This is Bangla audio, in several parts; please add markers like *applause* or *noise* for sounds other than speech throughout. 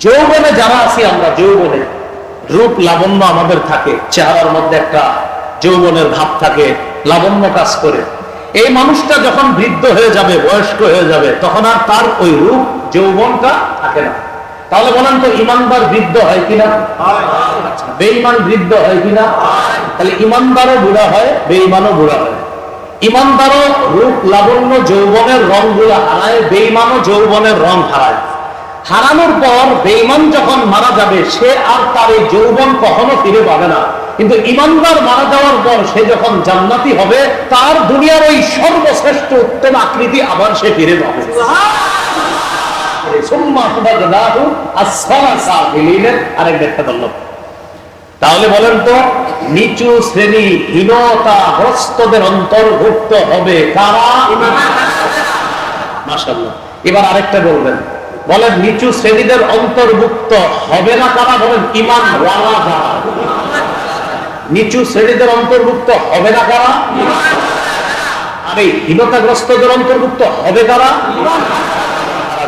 যৌবনে যারা আছি আমরা, যৌবনে রূপ লাবণ্য আমাদের থাকে, চেহারার মধ্যে একটা যৌবনের ভাব থাকে, লাবণ্য কাজ করে। এই মানুষটা যখন বৃদ্ধ হয়ে যাবে, বয়স্ক হয়ে যাবে, তখন আর তার ওই রূপ, যৌবনটা থাকে না। তাহলে বলেন তো, ইমানদার বৃদ্ধ হয় কিনা? বেঈমান বৃদ্ধ হয় কিনা? তাহলে ইমানদারও বুড়া হয়, বেঈমানও বুড়া হয়। ইমানদারও রূপ, লাবণ্য, যৌবনের রংগুলা হারায়, বেঈমানও যৌবনের রং হারায়। হারানোর পর বেঈমান যখন মারা যাবে, সে আর তার এই যৌবন কখনো ফিরে পাবে না। কিন্তু ইমানদার মারা যাওয়ার পর সে যখন জান্নাতি হবে, তার দুনিয়ার ওই সর্বশ্রেষ্ঠ উত্তম আকৃতি আবার সে ফিরে পাবে। তাহলে বলেন তো, নিচু শ্রেণি হীনতা গ্রস্তদের অন্তর্ভুক্ত হবে কারা? মাশাআল্লাহ। এবার আরেকটা বলবেন। বলেন, নিচু শ্রেণীদের অন্তর্ভুক্ত হবে না তারা বলেন, ইমান নিচু শ্রেণীদের অন্তর্ভুক্ত হবে না কারা আর এই হীনতাগ্রস্তদের অন্তর্ভুক্ত হবে কারা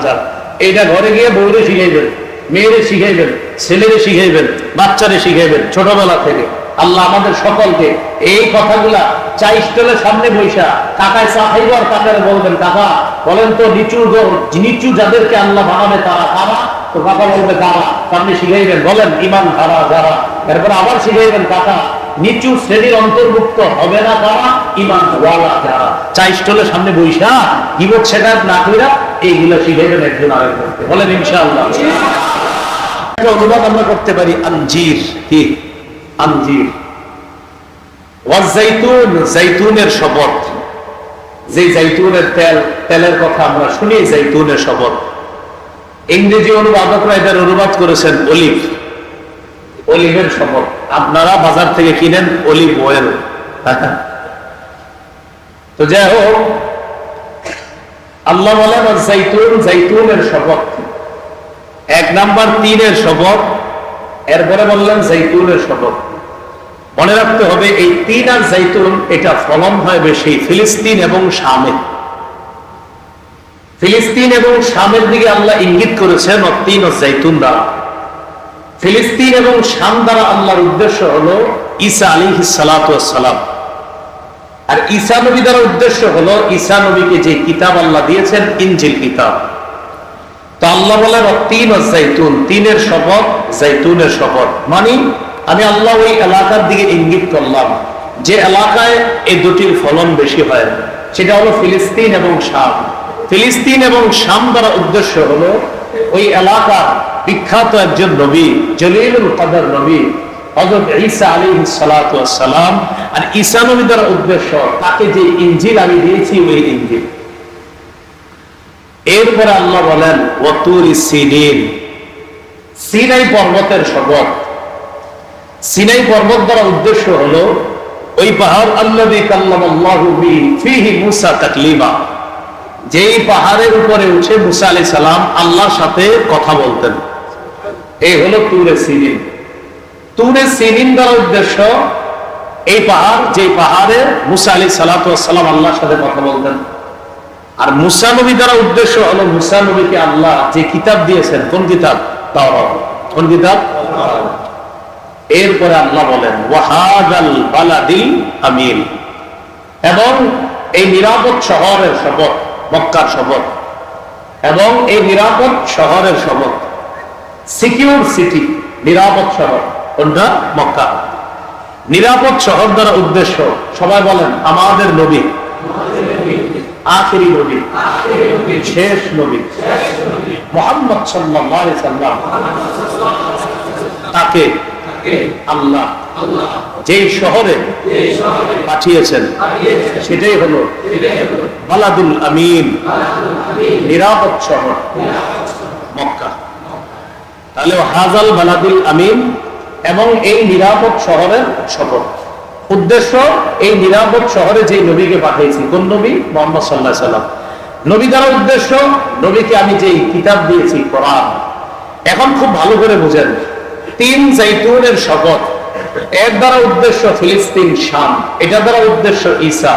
যারা এইটা ঘরে গিয়ে বউরে শিখাইবেন, মেয়েরে শিখাইবেন, ছেলেরে শিখাইবেন, বাচ্চারে শিখাইবেন, ছোটবেলা থেকে। আল্লাহ আমাদের সকলকে এই কথাগুলা চা স্টলের সামনে বৈশা কাকায় চা কাকারে বলবেন কাকা বলেন তো নিচু নিচু যাদেরকে আল্লাহ বানাবে তারা কারা? তো কাকা বলবে কারা সামনে শিখাইবেন, বলেন, ইমান ধারা যারা এরপর আবার শিখাইবেন, কাকা, নিচু শ্রেণির অন্তর্ভুক্ত হবে না কারা? ইমান ওয়ালা যারা। চা স্টলের সামনে বৈশা কিবোর্ড সেটা না কইরা এইগুলো শিখাইবেন একজন আরেকজনকে। বলেন, ইনশাআল্লাহ। অনুবাদ আমরা করতে পারি আঞ্জির কি? আঞ্জির ওয়াজাইতুন জাইতুনের শপথ। যে জাইতুনের তেল, তেলের কথা আমরা শুনি, জাইতুনের শপথ। ইংরেজি অনুবাদকরা এদের অনুবাদ করেছেন অলিভ। অলিভের শপথ। আপনারা বাজার থেকে কিনেন অলিভ অয়েল। *laughs* তো যাই হোক, আল্লাহ বলেন জাইতুন শপথ। এক নাম্বার তিনের শপথ। এরপরে বললেন, জাইতুনের শপথ। মনে রাখতে হবে, এই তিন আর জাইতুন, এটা ফলন হয় বেশি, ফিলিস্তিন এবং শামে ফিলিস্তিন এবং শামের দিকে আল্লাহ ইঙ্গিত করেছেন তিন জাইতুন দ্বারা। ফিলিস্তিন এবং শাম দ্বারা আল্লাহর উদ্দেশ্য হলো ঈসা আলী সালাম। আর ঈসা নবী দ্বারা উদ্দেশ্য হলো, ঈসা নবীকে যে কিতাব আল্লাহ দিয়েছেন, ইনজিল কিতাব। তো আল্লাহ বলেন তিন জাইতুন, তিনের শপথ জাইতুনের শপথ। মানে আমি আল্লাহ ওই এলাকার দিকে ইঙ্গিত করলাম যে এলাকায় এই দুটির ফলন বেশি হয়। সেটা হলো ফিলিস্তিন এবং শাম। ফিলিস্তিন এবং শাম দ্বারা উদ্দেশ্য হলো ওই এলাকার বিখ্যাত একজন নবী, জলিলুল কদর নবী ঈসা সালাম। আর ঈসা নবী দ্বারা উদ্দেশ্য তাকে যে ইনজিল আমি দিয়েছি ওই ইনজিল এরপরে আল্লাহ বলেন ওয়াতুরি সিনিন। সিনাই পর্বতের শপথ সিনাই পর্বত দ্বারা উদ্দেশ্য হলো, ওই পাহাড় বি মুসা যেই পাহাড়ের উপরে উঠে মুসা আলাইহিস সালাম আল্লাহর সাথে কথা বলতেন। এই হলো তুরে সিনিন। তুরে সিনিন দ্বারা উদ্দেশ্য, এই পাহাড় যে পাহাড়ে মুসা আলী সালাম আল্লাহর সাথে কথা বলতেন। আর মুসা নবী দ্বারা উদ্দেশ্য হলো মুসা নবীকে আল্লাহ যে কিতাব দিয়েছেন, কোন কিতাব? তাওরাত। কোন কিতাব? এরপরে আল্লাহ বলেন, ওয়াহাদাল আমিন। এবং এই নিরাপদ শহরের শপথ, মক্কার শপথ। এবং এই নিরাপদ শহরের শপথ, সিকিউর সিটি, নিরাপদ শহর, কোনটা? মক্কা। নিরাপদ শহর দ্বারা উদ্দেশ্য, সবাই বলেন, আমাদের নবী। আখেরি নবী। শেষ নবী। মোহাম্মদ সাল্লাম। তাকে আল্লাহ যেই শহরে পাঠিয়েছেন সেটাই হলো বালাদুল আমিন। নিরাপদ শহর। মক্কা। তাহলে হাজাল বালাদুল আমিন এবং এই নিরাপদ শহরের শপথ। উদ্দেশ্য এই নিরাপদ শহরে যে নবীকে পাঠিয়েছি কোন নবী? মোহাম্মদ সাল্লাহ সাল্লাম। নবী দ্বারা উদ্দেশ্য নবীকে আমি যে কিতাব দিয়েছি কোরআন। এখন খুব ভালো করে বুঝেন। তিন জাইতুনের শপথ। এর দ্বারা উদ্দেশ্য ফিলিস্তিন শাম, এটা দ্বারা উদ্দেশ্য ঈসা।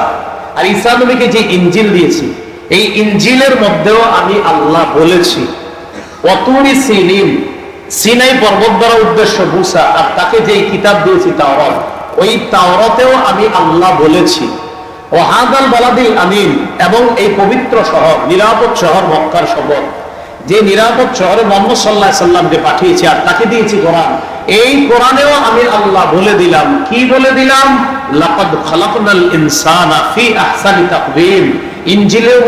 আর ঈসা নবীকে যে ইঞ্জিল দিয়েছি, এই ইঞ্জিলের মধ্যেও আমি আল্লাহ বলেছি অতুরি সিনিন সিনাই পর্বত দ্বারা উদ্দেশ্য মুসা, আর তাকে যে কিতাব দিয়েছি তাওরাত, ওই তাওরাতেও আমি আল্লাহ বলেছি। ও হাদাল বালাদিল আমিন, এবং এই পবিত্র শহর, নিরাপদ শহর মক্কার শপথ। যে নিরাপদ শহরে মোহাম্মদ সাল্লাহ সাল্লামকে পাঠিয়েছি আর তাকে দিয়েছি কোরআন, এই কোরআনেও আমি আল্লাহ বলে দিলাম। কি বলে দিলাম?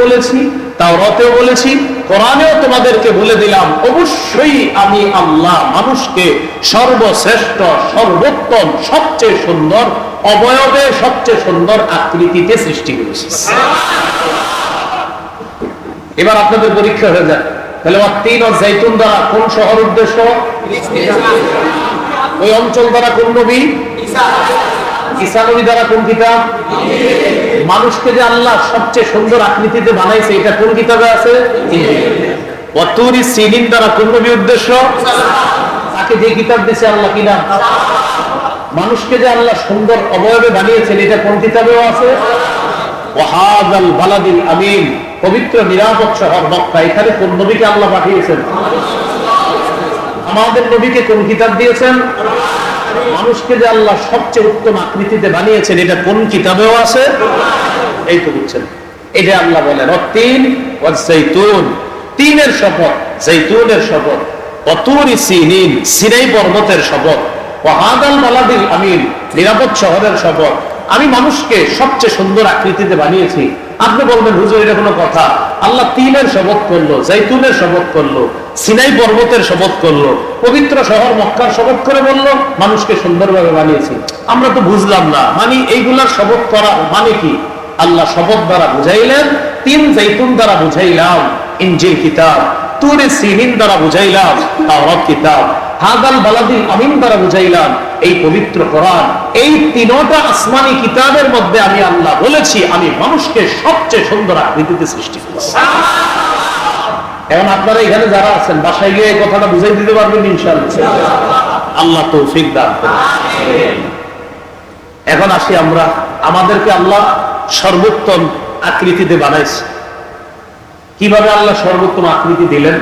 বলেছি, তাওরাতেও বলেছি, কোরআনেও তোমাদেরকে বলে দিলাম, অবশ্যই আমি আল্লাহ মানুষকে সর্বশ্রেষ্ঠ, সর্বোত্তম, সবচেয়ে সুন্দর, অবয়বে সবচেয়ে সুন্দর আকৃতিতে সৃষ্টি করেছি। এবার আপনাদের পরীক্ষা হয়ে যায় তাহলে তিন ও জৈতুন দ্বারা কোন শহর উদ্দেশ্য? ওই অঞ্চল দ্বারা কোন নবী? ঈসা নবী দ্বারা কোন কিতাব? মানুষকে যে আল্লাহ সবচেয়ে সুন্দর আকৃতিতে বানাইছে, এটা কোন কিতাবে আছে? অতুরি সিনিন দ্বারা কোন নবী উদ্দেশ্য? তাকে যে কিতাব দিছে আল্লাহ কিনা মানুষকে যে আল্লাহ সুন্দর অবয়বে বানিয়েছেন, এটা কোন কিতাবেও আছে? আমিন। পবিত্র, নিরাপদ শহর মক্কা। এখানে কোন নবীকে আল্লাহ পাঠিয়েছেন? আমাদের নবীকে কোন কিতাব দিয়েছেন? মানুষকে যে আল্লাহ সবচেয়ে উত্তম আকৃতিতে বানিয়েছেন, এটা কোন কিতাবেও আছে? এই তো বুঝছেন। এটা আল্লাহ বলেন অতিন জৈতুন তিনের শপথ জৈতুনের শপথ। অতুরি সিনিন, সিনাই পর্বতের শপথ। ওয়াহাদাল মালাদিল আমিন, নিরাপদ শহরের শপথ। আমি মানুষকে সবচেয়ে সুন্দর আকৃতিতে বানিয়েছি। আপনি বলবেন, হুজুর, এটা কোনো কথা। আল্লাহ তিনের শপথ করল, জৈতুনের শপথ করল, সিনাই পর্বতের শপথ করল, পবিত্র শহর মক্কার শপথ করে বলল, মানুষকে সুন্দরভাবে বানিয়েছি। আমরা তো বুঝলাম না মানে এইগুলার শপথ করা মানে কি? আল্লাহ শপথ দ্বারা বুঝাইলেন, তিন জৈতুন দ্বারা বুঝাইলাম ইঞ্জিল কিতাব, তুরে সিনিন দ্বারা বুঝাইলাম, তাওরাত কিতাব, হাদাল বালাদিল আমিন দ্বারা বুঝাইলাম এই পবিত্র কোরআন, এই তিনটা আসমানি কিতাবের মধ্যে আমি আল্লাহ বলেছি, আমি মানুষকে সবচেয়ে সুন্দর আকৃতিতে সৃষ্টি করেছি। এখন আপনারা এখানে যারা আছেন, বাসায় গিয়ে এই কথাটা বুঝাই দিতে পারবেন ইনশাআল্লাহ। আল্লাহ তৌফিক দান। এখন আসি আমরা, আমাদেরকে আল্লাহ সর্বোত্তম আকৃতিতে বানাইছে। কীভাবে আল্লাহ সর্বোত্তম আকৃতি দিলেন?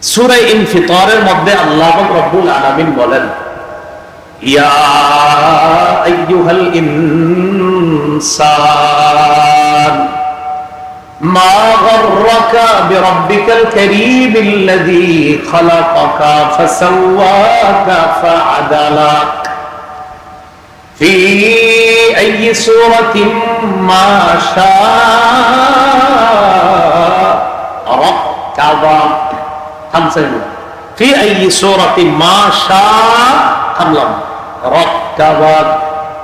سورة انفطار مدد الله رب العالمين بولن يا أيها الإنسان ما غرك بربك الكريم الذي خلقك فسواك فعدلك؟ في أي سورة ما شاء ركبك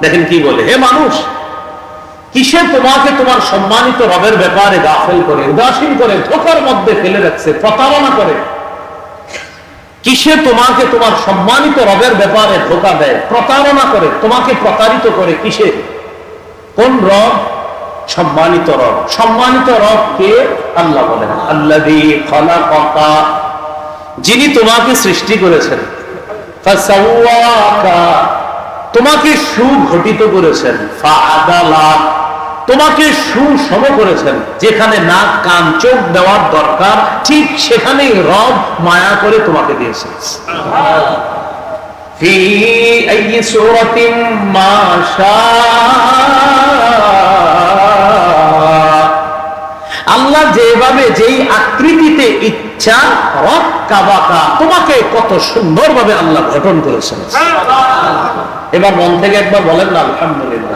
দেখেন কি বলে, হে মানুষ, কিসে তোমাকে তোমার সম্মানিত রবের ব্যাপারে দাফেল করে, উদাসীন করে, ধোকার মধ্যে ফেলে রাখছে, প্রতারণা করে? কিসে তোমাকে তোমার সম্মানিত রবের ব্যাপারে ধোকা দেয়, প্রতারণা করে, তোমাকে প্রতারিত করে কিসে? কোন রব? সম্মানিত রব। সম্মানিত রব কে আল্লাহ বলেন আল্লাহ যিনি তোমাকে সৃষ্টি করেছেন। তোমাকে সুঘটিত করেছেন। তোমাকে সুসম করেছেন। যেখানে নাক, কান, চোখ দেওয়ার দরকার, ঠিক সেখানেই রব মায়া করে তোমাকে দিয়েছেন ফি আল্লাহ যেভাবে যেই আকৃতিতে ইচ্ছা তোমাকে কত সুন্দরভাবে আল্লাহ গঠন করেছেন। এবার মন থেকে একবার বলেন না, আলহামদুলিল্লাহ।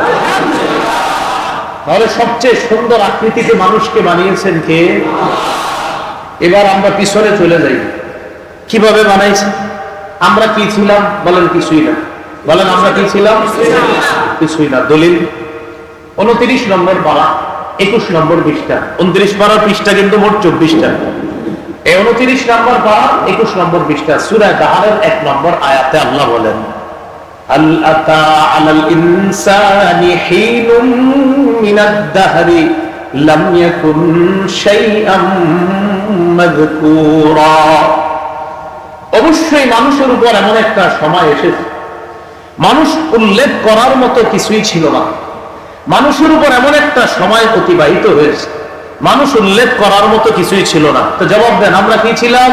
তাহলে সবচেয়ে সুন্দর আকৃতিতে মানুষকে বানিয়েছেন কে? এবার আমরা পিছনে চলে যাই। কীভাবে বানাইছে আমরা কি ছিলাম? বলেন, কিছুই না। বলেন, আমরা কি ছিলাম? কিছুই না। দলিল। উনত্রিশ নম্বর পাড়া একুশ নম্বর পৃষ্ঠা উনত্রিশ পাড়ার পৃষ্ঠা কিন্তু মোট চব্বিশটা এই উনত্রিশ নম্বর পাড়া একুশ নম্বর পৃষ্ঠা সুরায় দাহারের এক নম্বর আয়াতে আল্লাহ বলেন هل أتى على الإنسان حين من الدهر لم يكن شيئا مذكورا অবশ্যই মানুষের উপর এমন একটা সময় এসেছে মানুষ উল্লেখ করার মতো কিছুই ছিল না মানুষের উপর এমন একটা সময় অতিবাহিত হয়েছে। মানুষ উল্লেখ করার মতো কিছুই ছিল না। তো জবাব দেন, আমরা কি ছিলাম?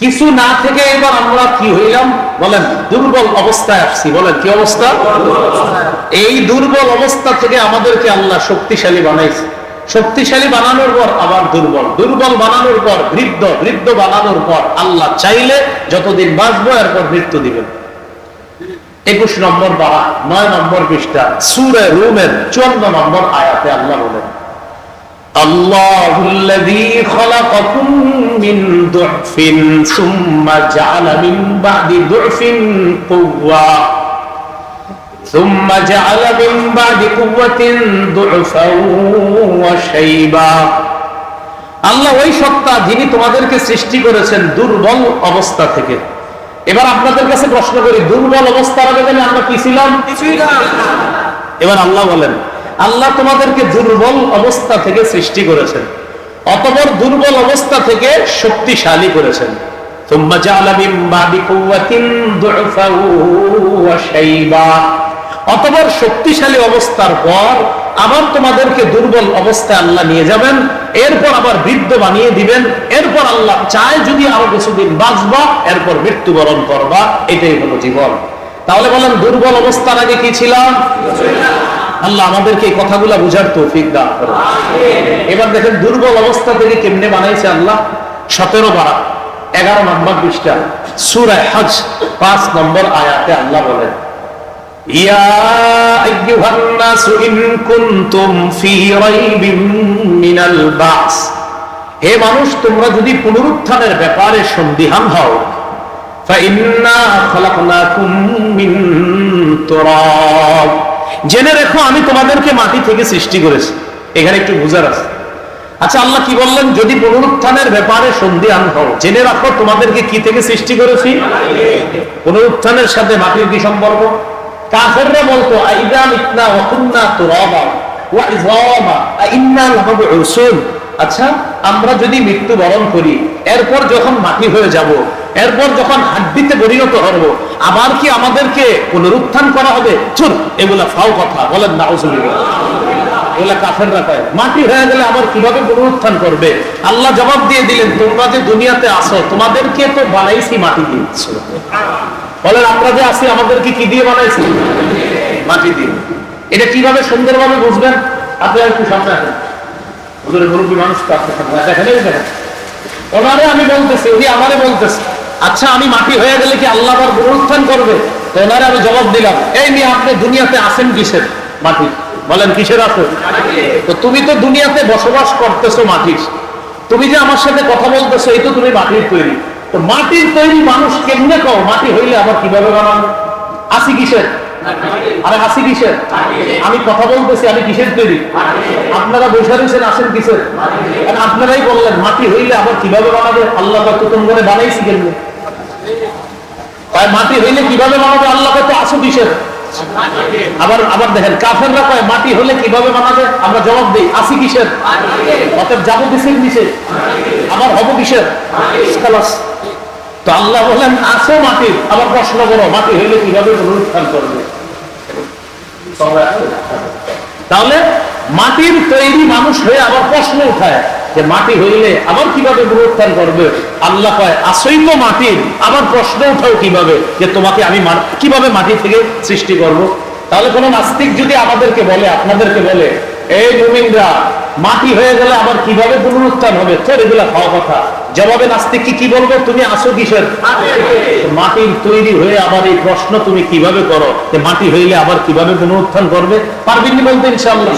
কিছু না থেকে এবার আমরা কি হইলাম? বলেন, দুর্বল অবস্থায় আসছি। বলেন, কি অবস্থা? এই দুর্বল অবস্থা থেকে আমাদেরকে আল্লাহ শক্তিশালী বানাইছে। শক্তিশালী বানানোর পর আবার দুর্বল। দুর্বল বানানোর পর বৃদ্ধ বৃদ্ধ বানানোর পর আল্লাহ চাইলে যতদিন বাঁচবো, এরপর মৃত্যু দিবেন। একুশ নম্বর বারা নয় নম্বর পৃষ্ঠা সুরে রুমের চুয়ান্ন নম্বর আয়াতে আল্লাহ বলেন الله الذي خلقكم من ضعف ثم جعل من بعد ضعف قوة ثم جعل من بعد قوة ضعفا وشيبا আল্লাহ ওই সত্তা যিনি তোমাদেরকে সৃষ্টি করেছেন দুর্বল অবস্থা থেকে এবার আপনাদের কাছে প্রশ্ন করি দুর্বল অবস্থার আগে তাহলে আমরা কি ছিলাম এবার আল্লাহ বলেন আল্লাহ তোমাদেরকে দুর্বল অবস্থা থেকে সৃষ্টি করেছেন অতপর দুর্বল অবস্থা থেকে শক্তিশালী করেছেন ثم جعل من بعد قوة ضعفا وشيبا অতপর শক্তিশালী অবস্থার পর আবার তোমাদেরকে দুর্বল অবস্থায় আল্লাহ নিয়ে যাবেন, এরপর আবার বৃদ্ধ বানিয়ে দিবেন, এরপর আল্লাহ চায় যদি আরও কিছুদিন বাঁচবা, এরপর মৃত্যুবরণ করবা, এটাই হলো জীবন। তাহলে বলেন, দুর্বল অবস্থার আগে কি ছিলাম? আল্লাহ আমাদেরকে এই কথাগুলো বুঝার তৌফিক দান করে এবার দেখেন, দুর্বল অবস্থা থেকে কেমনে বানাইছে আল্লাহ? সতেরো বারা এগারো নম্বর পৃষ্ঠা সুরায় হজ, পাঁচ নম্বর আয়াতে আল্লাহ বলেন ইয়া আইয়ুহান নাসু ইন কুনতুম ফি রাইবিন মিনাল বাস হে মানুষ তোমরা যদি পুনরুত্থানের ব্যাপারে সন্দিহান হও فإنا خلقناكم من تراب জেনে রেখো আমি তোমাদেরকে মাটি থেকে সৃষ্টি করেছি এখানে একটু বুঝার আছে আচ্ছা আল্লাহ কি বললেন যদি পুনরুত্থানের ব্যাপারে সন্ধিহান হও জেনে রাখো তোমাদেরকে কি থেকে সৃষ্টি করেছি পুনরুত্থানের সাথে মাটির কি সম্পর্ক কাফেররা বলতো আচ্ছা আমরা যদি মৃত্যু বরণ করি, এরপর যখন মাটি হয়ে যাব, এরপর যখন হাড্ডিতে পরিণত হব, আবার কি আমাদেরকে পুনরুত্থান করা হবে? চুর এগুলা ফাও কথা, বলেন না এগুলা কাফেররা কয়, মাটি হয়ে গেলে আবার কীভাবে পুনরুত্থান করবে? আল্লাহ জবাব দিয়ে দিলেন, তোমরা যে দুনিয়াতে আসো তোমাদেরকে তো বানাইছি মাটি দিয়ে। বলেন, আমরা যে আছি, আমাদেরকে কি দিয়ে বানাইছি? মাটি দিয়ে। এটা কীভাবে সুন্দরভাবে বুঝবেন? আপনি একটু সামনে মানুষ আমি বলতেছি বলতেছে আচ্ছা আমি মাটি হয়ে গেলে কি আল্লাহ আবার করবে? আমি জবাব দিলাম, এই নিয়ে আপনি দুনিয়াতে কিসের? মাটি। বলেন, কিসের তুমি তো দুনিয়াতে বসবাস করতেছো মাটির। তুমি যে আমার সাথে কথা বলতেছো, এই তো তুমি মাটির তৈরি। তো মাটির তৈরি মানুষ কেমনে কও? মাটি হইলে আবার কীভাবে বানানো আসি কিসের? আরে আসি কিসের? আমি কথা বলতেছি আমি কিসের তৈরি? আপনারা বসে রয়েছেন আসেন কিসের? আপনারাই বললেন মাটি হইলে আবার কীভাবে বানাবে? আল্লাহ তো তোমরা বানাইছি কেমনে? তাই মাটি হইলে কীভাবে বানাবে? আল্লাহ তো আসো কিসের? আবার আবার দেখেন কাফেররা কয় মাটি হলে কীভাবে বানাবে? আমরা জবাব দিই আসি কিসের? অতএব যাব কিসের কিসের আবার হব কিসের? তো আল্লাহ বলেন আসো মাটি আবার প্রশ্ন করো, মাটি হইলে কীভাবে করবে? তাহলে মাটির তৈরি মানুষ হয়ে আবার প্রশ্ন উঠায় যে মাটি হইলে আবার কীভাবে পুনরুত্থান করবে? আল্লাহ কয় আসই তো আবার প্রশ্ন উঠাও কীভাবে যে তোমাকে আমি কীভাবে মাটি থেকে সৃষ্টি করব। তাহলে কোন নাস্তিক যদি আমাদেরকে বলে, আপনাদেরকে বলে, এই মুমিনরা মাটি হয়ে গেলে আবার কীভাবে পুনরুত্থান হবে? তোর এগুলা খাওয়া কথা। জবাবে নাস্তে কি কি বলব? তুমি আসো কিসের? মাটির তৈরি হয়ে আবার এই প্রশ্ন তুমি কীভাবে করো? যে মাটি হইলে আবার কীভাবে পুনরুত্থান করবে? পারবি কি বলতে ইনশাল্লাহ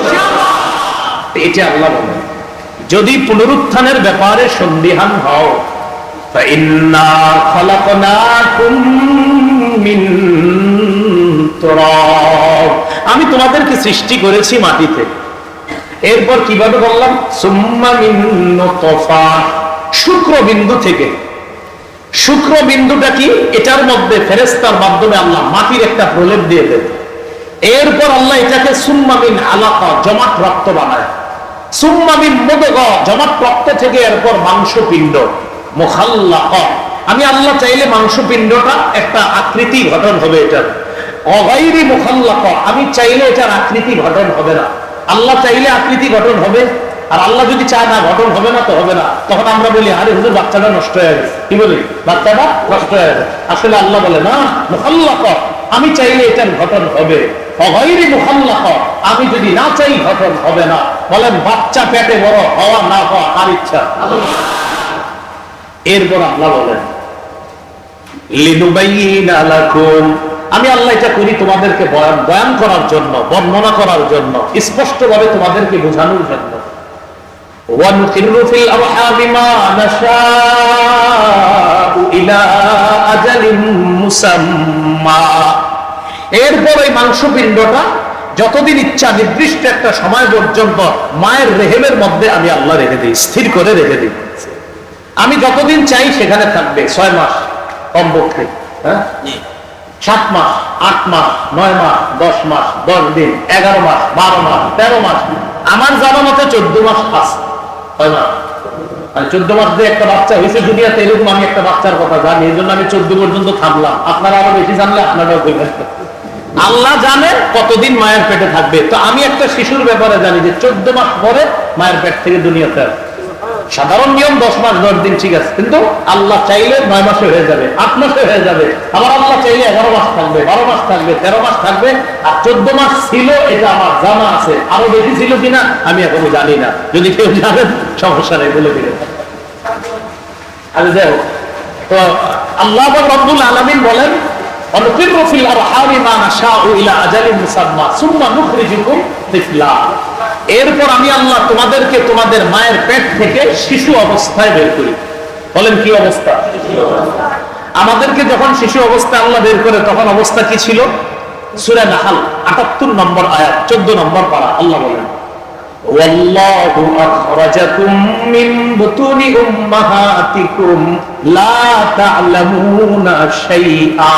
এটা আল্লাহ বলেন। যদি পুনরুত্থানের ব্যাপারে সন্দিহান হও আমি তোমাদেরকে সৃষ্টি করেছি মাটিতে। এরপর কীভাবে বললাম? সুম্মা মিন নুতফা শুক্র বিন্দু থেকে। শুক্র বিন্দুটা কি? এটার মধ্যে ফেরেস্তার মাধ্যমে আল্লাহ মাটির একটা প্রলেপ দিয়ে দেন। এরপর আল্লাহ এটাকে সুম্মামিন আলাকা, জমাট রক্ত বানায়। সুম্মামিন মুদগ, জমাট রক্ত থেকে এরপর মাংস পিণ্ড মুখাল্লাক। আমি আল্লাহ চাইলে মাংস পিণ্ডটা একটা আকৃতি গঠন হবে এটার। অগাইরি মুখাল্লাক। আমি চাইলে এটার আকৃতি গঠন হবে না। আল্লাহ চাইলে আকৃতি গঠন হবে, আর আল্লাহ যদি চায় না ঘটন হবে না, তো হবে না। তখন আমরা বলি, আরে হুজুর, বাচ্চাটা নষ্ট হয়ে গেছে। কি বলি? বাচ্চাটা নষ্ট হয়ে গেছে। আসলে আল্লাহ বলে, না মোহাল্লা কর আমি চাইলে এটার ঘটন হবে। আমি যদি না চাই ঘটন হবে না। বলেন, বাচ্চা পেটে বড় হওয়া না হওয়া আর ইচ্ছা? এরপর আল্লাহ বলেন আমি আল্লাহ এটা করি তোমাদেরকে বয়ান করার জন্য, বর্ণনা করার জন্য, স্পষ্টভাবে তোমাদেরকে বোঝানোর জন্য। এরপর ওই মাংসপিণ্ডটা যতদিন ইচ্ছা নির্দিষ্ট একটা সময় পর্যন্ত মায়ের রেহেমের মধ্যে আমি আল্লাহ রেখে দিই, স্থির করে রেখে দিই। আমি যতদিন চাই সেখানে থাকবে, ছয় মাস। কমপক্ষে হ্যাঁ? সাত মাস, আট মাস, নয় মাস, দশ মাস, দশ দিন, এগারো মাস, বারো মাস, তেরো মাস। আমার জানা মতে চোদ্দ মাস আছে। হয় না? চোদ্দ মাস দিয়ে একটা বাচ্চা হয়েছে দুনিয়াতে, এরকম আমি একটা বাচ্চার কথা জানি, এই জন্য আমি চোদ্দ পর্যন্ত থামলাম। আপনারা আরও বেশি জানলে আপনারাও করবেন আল্লাহ জানে কতদিন মায়ের পেটে থাকবে। তো আমি একটা শিশুর ব্যাপারে জানি যে চোদ্দ মাস পরে মায়ের পেট থেকে দুনিয়াতে আসবে। সাধারণ নিয়ম দশ মাস, দশ দিন, ঠিক আছে। কিন্তু আল্লাহ চাইলে নয় মাসে হয়ে যাবে, আট মাসে হয়ে যাবে। আবার আল্লাহ চাইলে এগারো মাস থাকবে, বারো মাস থাকবে, তেরো মাস থাকবে। আর চোদ্দ মাস ছিল, এটা আমার জানা আছে। আরও বেশি ছিল কিনা, আমি এখনও জানি না। যদি কেউ জানেন সমস্যা নেই, বলে দিলেন আর আচ্ছা, যাই হোক। তো আল্লাহ আব্দুল আলমিন বলেন অনুকির রফিল হারি মা নাশা ইলা আজালি মুসাম্মা, সুম্মা নুখরিজুকুম তিফলা এরপর আমি আল্লাহ তোমাদেরকে তোমাদের মায়ের পেট থেকে শিশু অবস্থায় বের করি বলেন কি অবস্থা আমাদেরকে যখন শিশু অবস্থায় আল্লাহ বের করে তখন অবস্থা কি ছিল সুরে নাহাল আটাত্তর নম্বর আয়াত চোদ্দ নম্বর পারা আল্লাহ বলেন والله أخرجكم من بطون أمهاتكم لا تعلمون شيئا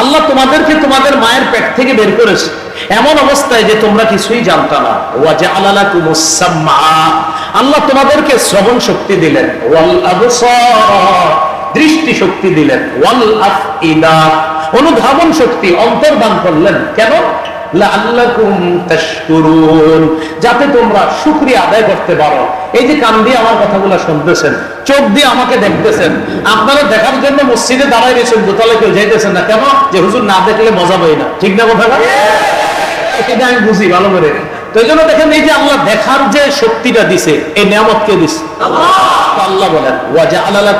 আল্লাহ তোমাদেরকে তোমাদের মায়ের পেট থেকে বের করেছে এমন অবস্থায় যে তোমরা কিছুই জানতা না। আল্লাহ তোমাদেরকে শ্রবণ শক্তি দিলেন। ওয়াল আবসার। দৃষ্টি শক্তি দিলেন। ওয়াল আফইদা। অনুধাবন শক্তি অন্তর্দান করলেন। কেন? যাতে তোমরা শুকরিয়া আদায় করতে পারো। এই যে কান দিয়ে আমার কথাগুলো শুনতেছেন, চোখ দিয়ে আমাকে দেখতেছেন, আপনারা দেখার জন্য মসজিদে দাঁড়ায় রয়েছেন দোতলে কেউ যাইতেছেন না। কেন? যে হুজুর না দেখলে মজা পাই না। ঠিক না কথাটা? এটা আমি বুঝি ভালো করে। তো এই জন্য দেখেন এই যে আল্লাহ দেখার যে শক্তিটা দিছে এই নিয়ামত কে দিছে? আল্লাহ। বলেন ওয়াজা আল্লাহ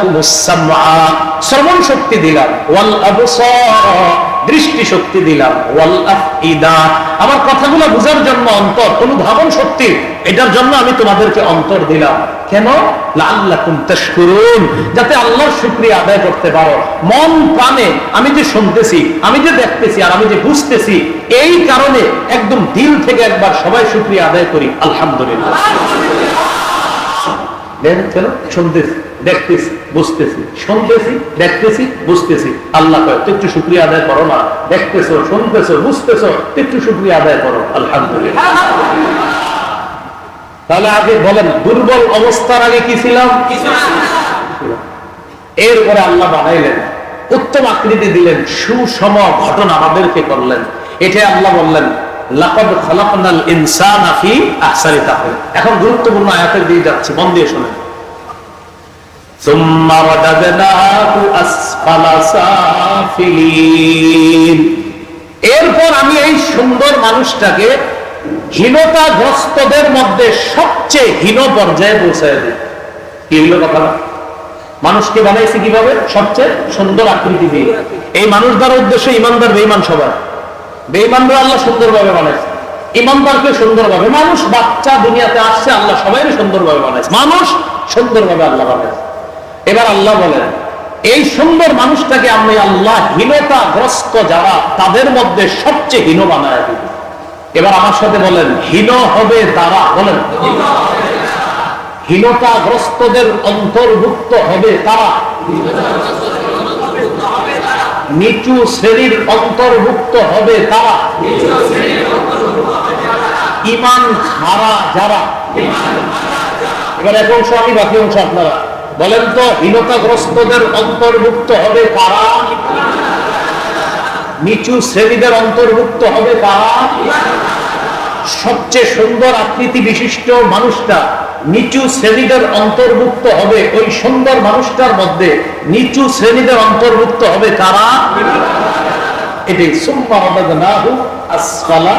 শ্রবণ শক্তি দিলাম। ওয়াল আবসার। দৃষ্টি শক্তি দিলাম আমার কথাগুলো বোঝার জন্য অন্তর অনুধাবন শক্তি, এটার জন্য আমি তোমাদেরকে অন্তর দিলাম। কেন? যাতে আল্লাহর আদায় করতে পারো। মন, প্রাণে আমি যে শুনতেছি, আমি যে দেখতেছি, আর আমি যে বুঝতেছি, এই কারণে একদম দিল থেকে একবার সবাই শুকরিয়া আদায় করি। আলহামদুলিল্লাহ। শুনতেছি। দেখতেছি, বুঝতেছি, শুনতেছি, দেখতেছি, বুঝতেছি। আল্লাহ একটু আদায় করো না। দেখতেছো, শুনতেছো, বুঝতেছো একটু আদায় করো। আলহামদুলিল্লাহ। তাহলে আগে বলেন, দুর্বল অবস্থার আগে কি ছিলাম? এরপরে আল্লাহ বানাইলেন, উত্তম আকৃতি দিলেন, সুষম ঘটনা আমাদেরকে করলেন। এটাই আল্লাহ বললেন এখন গুরুত্বপূর্ণ আয়াতের দিয়ে যাচ্ছি, মন দিয়ে শুনেন। ثم رددناه أسفل سافلين এরপর আমি এই সুন্দর মানুষটাকে হীনতাগ্রস্তদের মধ্যে সবচেয়ে হীন পর্যায়ে পৌঁছায় দিই কি হইল কথা মানুষকে বানাইছে কিভাবে সবচেয়ে সুন্দর আকৃতি দিয়ে এই মানুষ দ্বারা উদ্দেশ্য ইমানদার বেইমান সবার বেইমানরা আল্লাহ সুন্দরভাবে বানাইছে ইমানদারকে সুন্দরভাবে মানুষ বাচ্চা দুনিয়াতে আসছে আল্লাহ সবাই সুন্দরভাবে বানাইছে মানুষ সুন্দরভাবে আল্লাহ বানাইছে এবার আল্লাহ বলেন, এই সুন্দর মানুষটাকে আমি আল্লাহ হীনতাগ্রস্ত যারা তাদের মধ্যে সবচেয়ে হীন বানায় দিব। এবার আমার সাথে বলেন, হীন হবে তারা? বলেন। হীনতাগ্রস্তদের অন্তর্ভুক্ত হবে তারা? নিচু শ্রেণির অন্তর্ভুক্ত হবে তারা? ইমান খারা যারা? এবার এক অংশ আমি, বাকি অংশ আপনারা। বলেন তো, হীনতাগ্রস্তদের অন্তর্ভুক্ত হবে কারা? নিচু শ্রেণীদের অন্তর্ভুক্ত হবে কারা? সবচেয়ে সুন্দর আকৃতি বিশিষ্ট মানুষটা নিচু শ্রেণীদের অন্তর্ভুক্ত হবে, ওই সুন্দর মানুষটার মধ্যে নিচু শ্রেণীদের অন্তর্ভুক্ত হবে কারা? এটাই, সুম্মা আসফালা